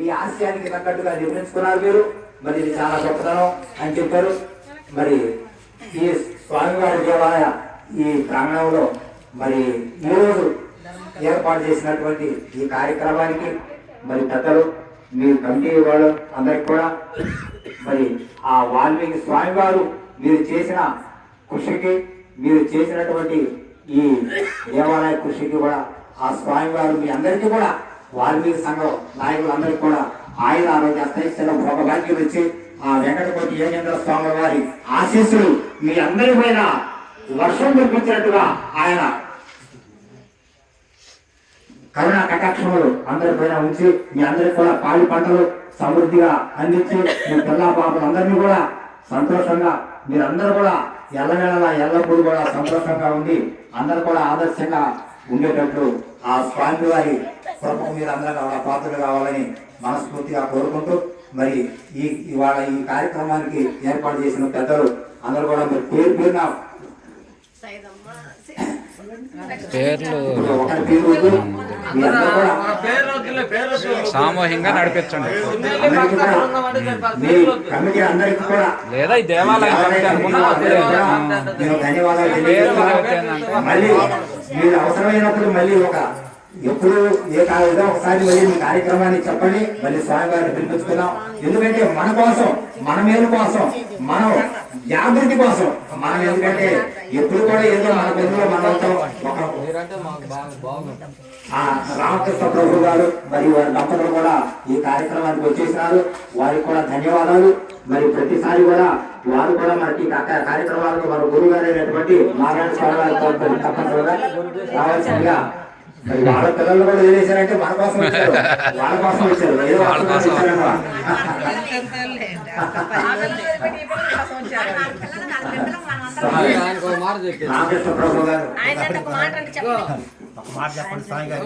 మీ ఆశయానికి తగ్గట్టుగా నిర్మించుకున్నారు మీరు. మరి ఇది చాలా గొప్పతనం అని చెప్పారు. మరి ఈ స్వామివారి దేవాలయ ఈ ప్రాంగణంలో మరి ఈరోజు ఏర్పాటు చేసినటువంటి ఈ కార్యక్రమానికి మరి పెద్దలు మీ కమిటీ వాళ్ళు అందరికి కూడా మరి ఆ వాల్మీకి స్వామివారు మీరు చేసిన కృషికి మీరు చేసినటువంటి ఈ దేవాలయ కృషికి కూడా ఆ స్వామివారు మీ అందరికీ కూడా వాల్మీకి సంఘం నాయకులందరూ కూడా ఆయన ఆరోగ్య అస్తైశ్వరం భోగభాగ్యం ఇచ్చి ఆ వెంకటపతి యోగేంద్ర స్వామి వారి ఆశీస్సులు మీ అందరి పైన వర్షం కురిపించినట్టుగా ఆయన కరుణా కటాక్షములు అందరి పైన ఉంచి మీ అందరికి కూడా పాడి పంటలు సమృద్ధిగా అందించి మీ పిల్లా పాపలందరినీ కూడా సంతోషంగా మీరందరూ కూడా ఎల్లవేళలా ఎల్లప్పుడూ కూడా సంతోషంగా ఉండి అందరూ కూడా ఆదర్శంగా ఉండేటట్లు ఆ స్వామి వారి కృపకు మీరు అందరూ కూడా పాత్రలు కావాలని మనస్ఫూర్తిగా కోరుకుంటూ మరి ఈ ఇవాళ ఈ కార్యక్రమానికి ఏర్పాటు చేసిన పెద్దలు అందరూ కూడా మీరు పేరు పేరున పేర్లు ఒకరి పేరు. మీ అందరూ కూడా సామూహికంగా నడిపించండి. అందరికీ కూడా మీ కమిటీ అందరికీ కూడా లేదా. ఈ దేవాలయం కమిటీ అనుకున్నా పేరు అవసరమైనప్పుడు మళ్ళీ ఒక ఎప్పుడు ఏ కాలేదో ఒకసారి మళ్ళీ మీ కార్యక్రమాన్ని చెప్పండి మళ్ళీ స్వామివారిని పిలిపించుకుందాం. ఎందుకంటే మన కోసం మన మేలు కోసం మనం జాగృతి కోసం మనం ఎందుకంటే ఎప్పుడు కూడా ఏదో మన బెందులో మనతో ఒక ఆ రామకృష్ణ ప్రభు గారు మరియు వారి దంపతులు కూడా ఈ కార్యక్రమానికి వచ్చేసినారు. వారికి కూడా ధన్యవాదాలు. మరి ప్రతిసారి కూడా వారు కూడా మనకి కార్యక్రమాలకు మన గురువు గారు అయినటువంటి నారాయణ స్వామి గారితో తప్పనిసరిగా రావాల్సిందిగా వాళ్ళ పిల్లలు కూడా వదిలేశారంటే మన కోసం వచ్చారు వాళ్ళ కోసం వచ్చారు ఏదో వాళ్ళ కోసం వచ్చారన్నమాట. రామకృష్ణ ప్రభు గారు ఆయన ఒక మాట అంటే చెప్పండి ఒక మాట చెప్పండి స్వామి గారు